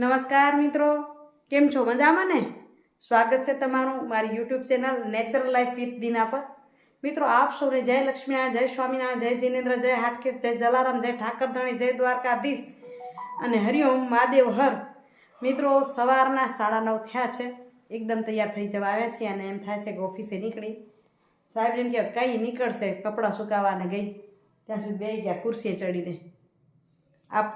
નમસ્કાર મિત્રો. કેમ છો? મજામાં ને? સ્વાગત છે તમારું મારી YouTube channel natural life with Dina પર. મિત્રો, આપ સૌને જય લક્ષ્મીનારાયણ, જય સ્વામિનારાયણ, જય જિનેન્દ્ર, જય હાટકેશ, જય જલારામ, જય ઠાકરધણી, જય દ્વારકાધીશ અને હરિઓમ મહાદેવ હર. મિત્રો, સવારના સાડા નવ થયા છે. એકદમ તૈયાર થઈ જવા આવ્યા છીએ અને એમ થાય છે કે ઓફિસે નીકળી. સાહેબ, એમ કે કઈ નીકળશે? કપડાં સુકાવાને ગઈ. ત્યાં સુધી બે ગયા, ખુરશીએ ચડીને. આપ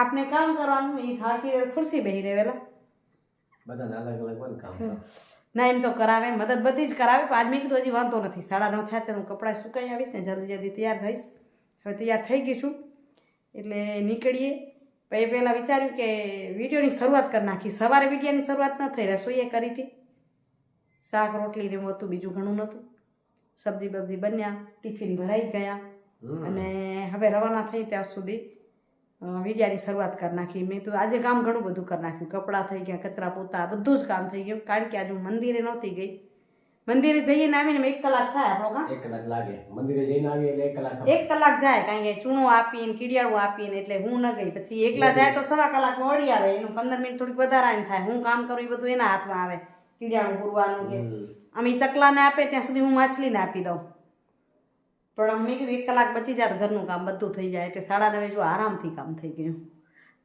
આપને કામ કરવાનું એ થાકી ખુરશી બેહી રહેલા બધાને અલગ અલગ પણ કામ ના એમ તો કરાવે મદદ બધી જ કરાવે પણ આજ મેં કીધું હજી વાંધો નથી. સાડા નવ થયા છે હું કપડાં સુકાઈ આવીશ ને જલ્દી જલ્દી તૈયાર થઈશ. હવે તૈયાર થઈ ગઈ છું. એટલે નીકળીએ. પછી પહેલાં વિચાર્યું કે વિડીયોની શરૂઆત કરી નાખી. સવારે વિડીયાની શરૂઆત ન થઈ રસોઈએ કરી હતી. શાક રોટલી ને હતું બીજું ઘણું નહોતું. સબ્જી બબ્જી બન્યા ટિફિન ભરાઈ ગયા. અને હવે રવાના થઈ ત્યાં સુધી. અ, વિડિયાની શરૂઆત કરી નાખી. મેં તો આજે કામ ઘણું બધું કરી નાખ્યું. કપડાં થઈ ગયા કચરા પોતા બધું જ કામ થઈ ગયું. કારણ કે આજે હું મંદિરે નહોતી ગઈ. મંદિરે જઈને આવીને એક કલાક થાય આપણો કામ. એક કલાક લાગે. મંદિરે જઈને આવીએ એટલે એક કલાક એક કલાક જાય કારણ કે ચૂણો આપીને કીડિયાળું આપીને એટલે હું ન ગઈ. પછી એકલા જાય તો સવા કલાક વળી આવે. એનું પંદર મિનિટ થોડીક વધારાની થાય. હું કામ કરું એ બધું એના હાથમાં આવે. કીડિયાળું પૂરવાનું કે અમે ચકલાને આપે ત્યાં સુધી હું માછલીને આપી દઉં. પણ મેં કીધું એક કલાક બચી જાત ઘરનું કામ બધું થઈ જાય. એટલે સાડા નવે જો આરામથી કામ થઈ ગયું.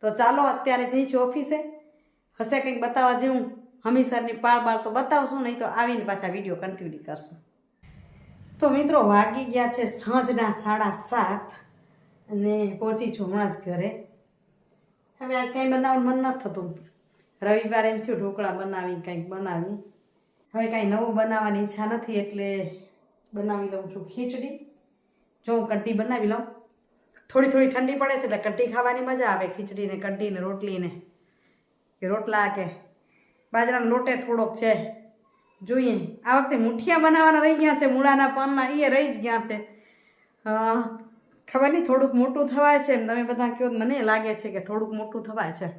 તો ચાલો અત્યારે જઈ છું ઓફિસે. હશે કંઈક બતાવવા જેવું? હમીસરની પાળ બાળ તો બતાવશું, નહીં તો આવીને પાછા વીડિયો કન્ટિન્યુ કરશું. તો મિત્રો વાગી ગયા છે સાંજના સાડા સાત અને પહોંચી છું હમણાં જ ઘરે. હવે આજ કંઈ બનાવવાનું મન નથી થતું. રવિવારે એમ થયું ઢોકળા બનાવી કંઈક બનાવી. હવે કાંઈ નવું બનાવવાની ઈચ્છા નથી, એટલે બનાવી લઉં છું ખીચડી. જો હું કઢી બનાવી લઉં. થોડી થોડી ઠંડી પડે છે એટલે કઢી ખાવાની મજા આવે. ખીચડીને, કઢીને, રોટલીને. કે રોટલા કે બાજરાના લોટે થોડોક છે. જોઈએ. આ વખતે મુઠિયા બનાવવાના રહી ગયા છે. મૂળાના પાનના એ રહી જ ગયા છે. ખબર નહીં, થોડુંક મોટું થવાય છે એમ. તમે બધા કહો મને લાગે છે કે થોડુંક મોટું થવાય છે.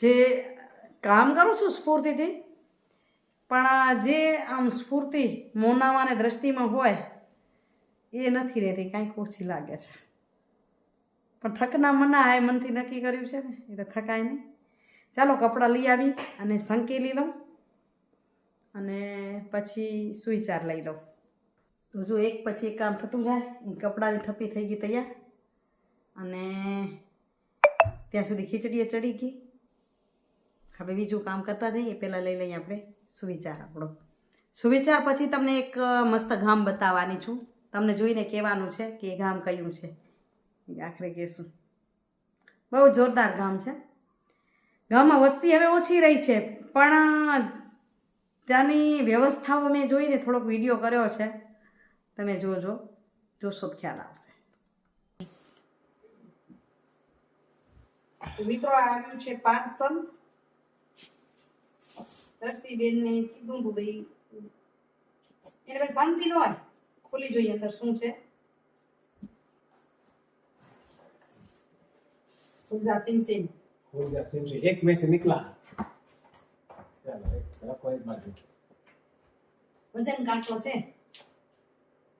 જે કામ કરું છું સ્ફૂર્તિથી, પણ જે આમ સ્ફૂર્તિ મોનાવાને દ્રષ્ટિમાં હોય એ નથી રહેતી કાંઈક ઓછી લાગે છે. પણ થકના મના આ મનથી નક્કી કર્યું છે ને, એટલે થકાય નહીં. ચાલો કપડાં લઈ આવી અને સંકેલી લઉં અને પછી સુઈચાર લઈ લઉં. તો જો એક પછી એક કામ થતું જાય, એ કપડાની થપ્પી થઈ ગઈ તૈયાર. અને ત્યાં સુધી ખીચડીએ ચડી ગઈ. હવે બીજું કામ કરતા જઈએ, પહેલાં લઈ લઈએ આપણે સુવિચાર આપણો. સુવિચાર પછી તમને એક મસ્ત ગામ બતાવવાની છું. તમને જોઈને કહેવાનું છે કે એ ગામ કયું છે? આખરે કહેશું. બહુ જોરદાર ગામ છે. ગામમાં વસ્તી હવે ઓછી રહી છે, પણ ત્યાંની વ્યવસ્થાઓ મેં જોઈને થોડોક વીડિયો કર્યો છે. તમે જોજો, જોશો ખ્યાલ આવશે. મિત્રો આવ્યું છે પાંચ સન ધરતીબેન ને કીધું બધું. એને ભાઈ શાંતિ ન હોય. ખોલી જોઈએ અંદર શું છે ઉર્જા સિમ સિમ ઊર્જા સિમસી. એક में से निकला ચાલો એક રાખો એક બાજુ વજન કાંટો છે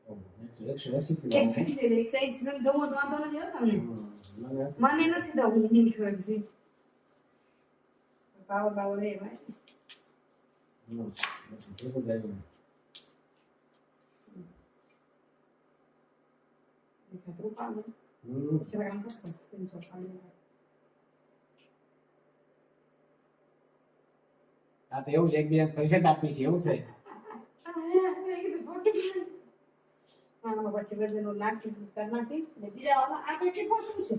ઓહ, એકસો એકસો એસી કિલો એક સેકન્ડ એકસો નથી દઉં હું એકસો એંસી પાવર પાવર એ ભાઈ હમ. ભેગું જાય ને. એકાદ રૂપાનું હમ. જરાક આમ કરતો સ્ક્રીનશોટ પાડી આ તો એવું છે એક બીજા પૈસા જ આપી છે એવું છે પછી વજનો નાખી નાખી ને બીજા આ પેકેટમાં શું છે.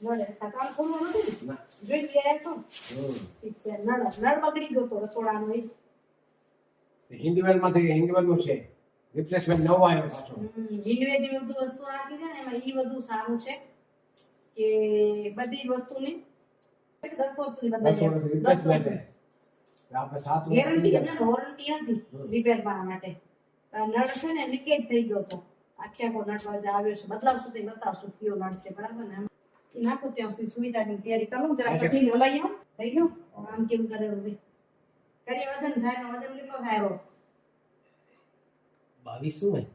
નળે છાતાં ખોલવું નથી ના. જોઈ ગયા તો નળ નળ બગડી ગયો તો રસોડાનો એ હિન્દીવાલમાંથી હિન્દીવાલનું છે રિપ્લેસમેન્ટ નવો આવ્યો પાછો ઇન્ડિવિડ્યુઅલ બધું વસ્તુ નાખી છે ને એમાં ઈ બધું સારું છે કે બધી વસ્તુની દસ વર્ષ સુધી બદલાય. રિપ્લેસમેન્ટ આપણે સાત ગેરંટી એટલે વોરંટી નથી રિપેર કરવા માટે. નળ છે ને લીકેજ થઈ ગયો તો આખે આખો નળ વાજે આવ્યો છે. બદલાવશું તો બતાવશું કયો નળ છે. બરાબર ને? નાખો ત્યાં સુધી સુવિધાની તૈયારી કરું. જરા. કઠિન હલાઈ આવું. થઈ ગયું? આમ કેમ કરેલું કરીએ વજન થાય વજન કેટલો થાય આવીશું ને?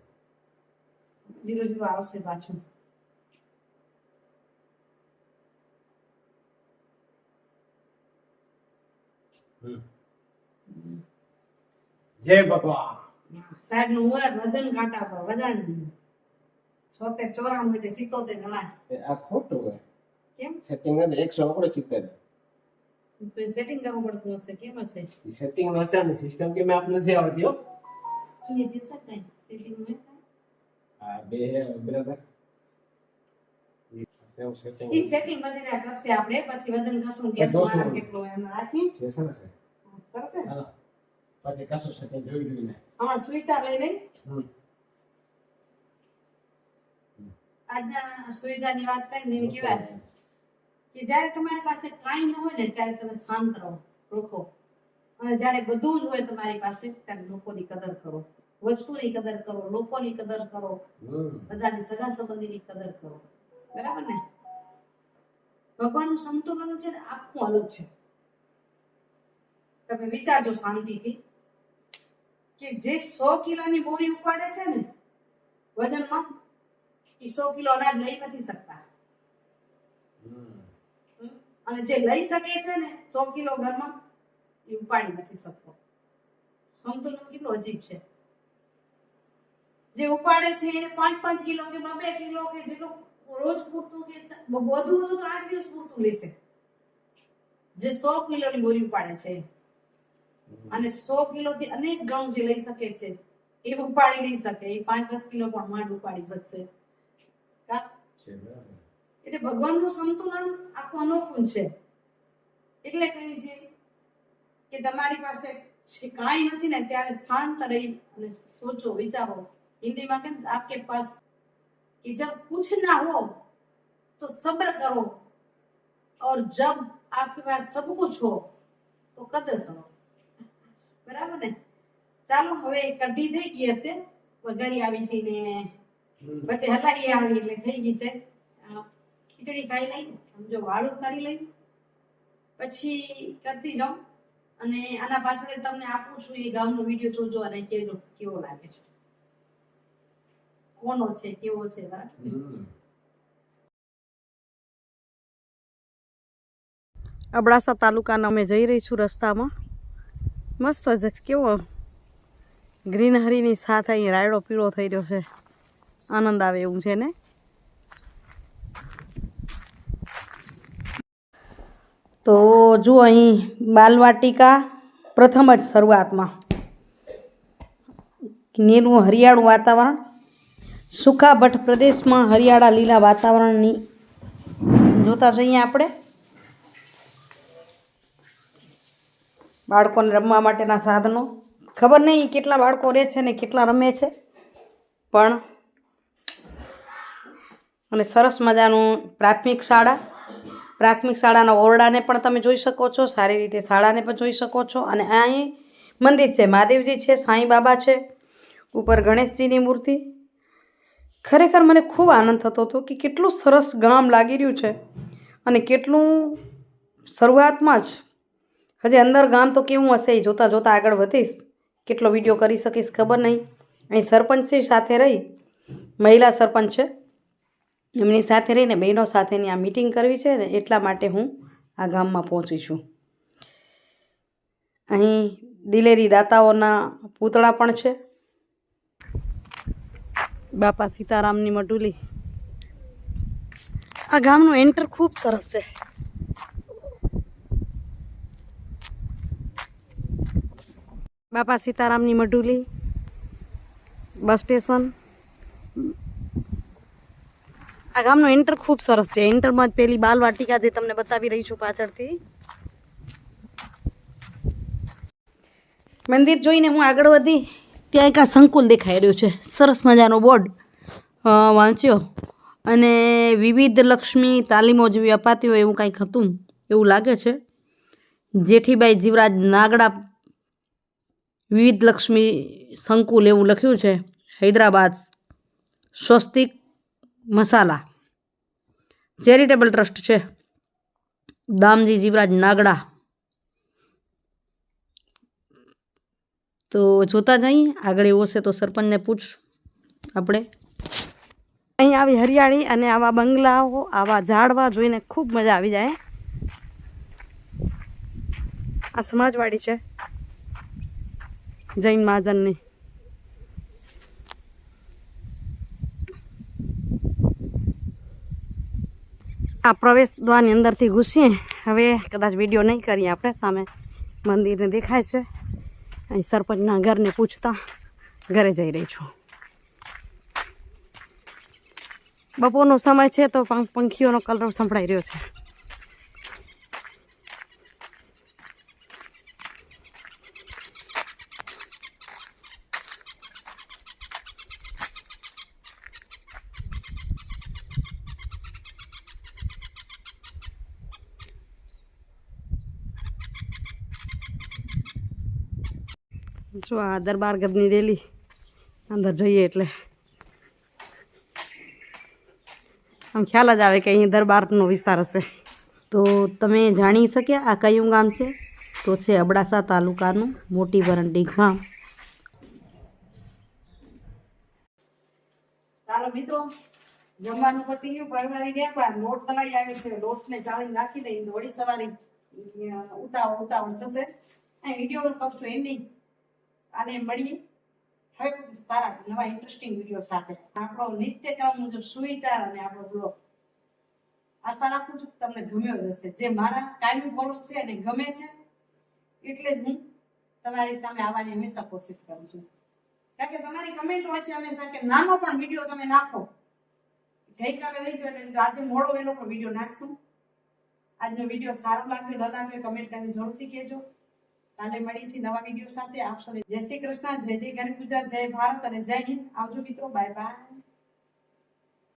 જીરો જીરો આવશે પાછું. જય ભગવાન. સાહેબનું મુહૂર્ત વજન કાંટા પર વજન. છોતેર ચોરાણું એટલે સિત્તોતેર ગણા આ ખોટું હોય. કેમ? સેટિંગ નથી એકસો ઓગણસિત્તેર સેટિંગ કરવું પડતું હશે કેમ હશે? સેટિંગ હશે ને સિસ્ટમ કે મેં આપ નથી આવડતી હો? તમે જે શકાય સેટિંગમાં આ બે બ્રધર સેવ સેટિંગ ઈ સેટિંગ પછી ના કરશે આપણે પછી વજન કરશું કે એ દોસ્ત મારા વાળું. કેટલો એમ રાખી છે સરસ છે ને? હાલો પછી કશું સેટિંગ જોઈ જોઈને અમાર સુવિધા આજના સુવિધાની વાત કરીને એમ કહેવાય કે જ્યારે તમારી પાસે કાંઈ ન હોય ને ત્યારે તમે શાંત રહો રોકો અને જ્યારે બધું જ હોય તમારી પાસે ત્યારે લોકોની કદર કરો વસ્તુની કદર કરો લોકોની કદર કરો. બધાની સગા સંબંધીની કદર કરો. બરાબર ને? ભગવાનનું સંતુલન છે ને આખું અલગ છે. તમે વિચારજો શાંતિથી કે જે સો કિલોની બોરી ઉપાડે છે ને વજનમાં એ સો કિલો અનાજ લઈ નથી શકતા. અને જે લઈ શકે છે ને સો કિલો ઘરમાં એ ઉપાડી નથી શકતો. સંતુલન કેટલું અજીબ છે. જે ઉપાડે છે એને પાંચ પાંચ કિલો કે બે કિલો કે જેટલું રોજ પૂરતું કે વધુ વધુ તો આઠ દિવસ પૂરતું લેશે. જે સો કિલોની બોરી ઉપાડે છે અને સો કિલો થી અનેક ગણું જે લઈ શકે છે એ ઉપાડી નહીં શકે. એ પાંચ દસ કિલો પણ માંડ ઉપાડી શકશે. એટલે ભગવાનનું સંતુલન આખું અનોખું છે. એટલે કહે છે કે તમારી પાસે કાંઈ નથી ને ત્યારે શાંત રહી અને સોચો વિચારો. હિન્દીમાં કે આપકે પાસ कि जब कुछ ना हो तो सब्र करो और जब आपके पास सब कुछ हो तो कदर કરો બરાબર ને ચાલો હવે કઢી થઈ ગઈ હશે વઘારી આવી હતી ને હમ. પછી હલાઈ આવી એટલે થઈ ગઈ છે અ, ખીચડી ખાઈ લઈ સમજો વાળું કરી લઈ પછી કરતી જાઉં અને આના પાછળ તમને આપું છું એ ગામનો વિડીયો જોજો અને કેજો કેવો લાગે છે કોનો છે કેવો છે અબડાસા તાલુકાના અમે જઈ રહી છું રસ્તામાં. મસ્ત જ કેવો ગ્રીનહરીની સાથે અહીં રાયડો પીળો થઈ રહ્યો છે. આનંદ આવે એવું છે ને? તો જુઓ અહીં બાલવાટિકા પ્રથમ જ શરૂઆતમાં. નીરવું હરિયાળું વાતાવરણ. સુખાભટ્ટ પ્રદેશમાં હરિયાળા લીલા વાતાવરણની જોતા જઈએ આપણે. બાળકોને રમવા માટેના સાધનો. ખબર નહીં કેટલા બાળકો રહે છે ને કેટલા રમે છે. પણ અને સરસ મજાનું પ્રાથમિક શાળા. પ્રાથમિક શાળાના ઓરડાને પણ તમે જોઈ શકો છો, સારી રીતે શાળાને પણ જોઈ શકો છો. અને અહીં મંદિર છે, મહાદેવજી છે, સાંઈ બાબા છે, ઉપર ગણેશજીની મૂર્તિ. ખરેખર મને ખૂબ આનંદ થતો હતો કે કેટલું સરસ ગામ લાગી રહ્યું છે અને કેટલું શરૂઆતમાં જ. હજી અંદર ગામ તો કેવું હશે એ જોતાં જોતાં આગળ વધીશ. કેટલો વીડિયો કરી શકીશ ખબર નહીં. અહીં સરપંચશ્રી સાથે રહી. મહિલા સરપંચ છે. એમની સાથે રહીને બહેનો સાથેની આ મીટિંગ કરવી છે ને એટલા માટે હું આ ગામમાં પહોંચી છું. અહીં દિલેરી દાતાઓના પૂતળા પણ છે. બાપા સીતારામની મઢુલી. આ ગામનું એન્ટર ખૂબ સરસ છે. બાપા સીતારામની મઢુલી, બસ સ્ટેશન. આ ગામનો એન્ટર ખૂબ સરસ છે. એન્ટરમાં જ પેલી બાલવાટિકા જે તમને બતાવી રહી છું પાછળથી. મંદિર જોઈને હું આગળ વધી. ત્યાં એક આ સંકુલ દેખાઈ રહ્યું છે. સરસ મજાનો બોર્ડ વાંચ્યો. અને વિવિધ લક્ષ્મી તાલીમો જેવી અપાતી હોય એવું કંઈક હતું, એવું લાગે છે. જેઠીબાઈ જીવરાજ નાગડા વિવિધ લક્ષ્મી સંકુલ એવું લખ્યું છે. હૈદરાબાદ સ્વસ્તિક મસાલા. ચેરિટેબલ ટ્રસ્ટ છે. દામજી જીવરાજ નાગડા તો જોતા જઈએ. આગળ એવો હશે તો સરપંચને પૂછ. આપણે. અહીં આવી હરિયાળી અને આવા બંગલાઓ, આવા ઝાડવા જોઈને ખૂબ મજા આવી જાય. આ સમાજવાડી છે. જૈન મહાજનની. આ પ્રવેશ દ્વારની અંદરથી ઘૂસીએ. હવે કદાચ વીડિયો નહીં કરીએ આપણે, સામે મંદિરને દેખાય છે. અહીં સરપંચના ઘરને પૂછતા ઘરે જઈ રહી છું. બપોરનો સમય છે તો પંખીઓનો કલરવ સંભળાઈ રહ્યો છે. જો આ દરબાર ગદની રેલી. અંદર જઈએ એટલે. આમ ખ્યાલ જ આવે કે અહીં દરબારનો વિસ્તાર હશે. તો તમે જાણી શક્યા આ કયું ગામ છે? તો છે અબડાસા તાલુકાનું મોટી વરંડી ગામ. ચાલો મિત્રો જમવાનું પતી ગયું. પરવારી ગયા પણ લોટ તલાઈ આવે છે. લોટને ચાળી નાખી દઈ દોડી સવારી ઉતાવળ ઉતાવળ થશે. વીડિયો કરશું એન્ડિંગ અને મળીએ. હવે સારા નવા ઇન્ટરેસ્ટિંગ વીડિયો સાથે. આપણો નિત્યક્રમ મુજબ સુવિચાર અને આપણો બ્લોગ આશા રાખું છું તમને ગમ્યો જ હશે. જે મારા કાયમી ફોલોસ છે અને ગમે છે, એટલે જ હું તમારી સામે આવવાની હંમેશા કોશિશ કરું છું. કારણ કે તમારી કમેન્ટ હોય છે હંમેશા કે નાનો પણ વીડિયો તમે નાખો. ગઈકાલે રહી ગયો એટલે આજે મોડો વહેલો પણ વીડિયો નાખશું. આજનો વીડિયો સારો લાગ્યો, ન લાગ્યો કમેન્ટ કરીને જરૂરથી કહેજો. કાલે મળી નવા વીડિયો સાથે. આપશો જય શ્રી કૃષ્ણ, જય જય ગરીબ ગુજરાત જય ભારત અને જય હિન્દ. આવજો મિત્રો, બાય બાય.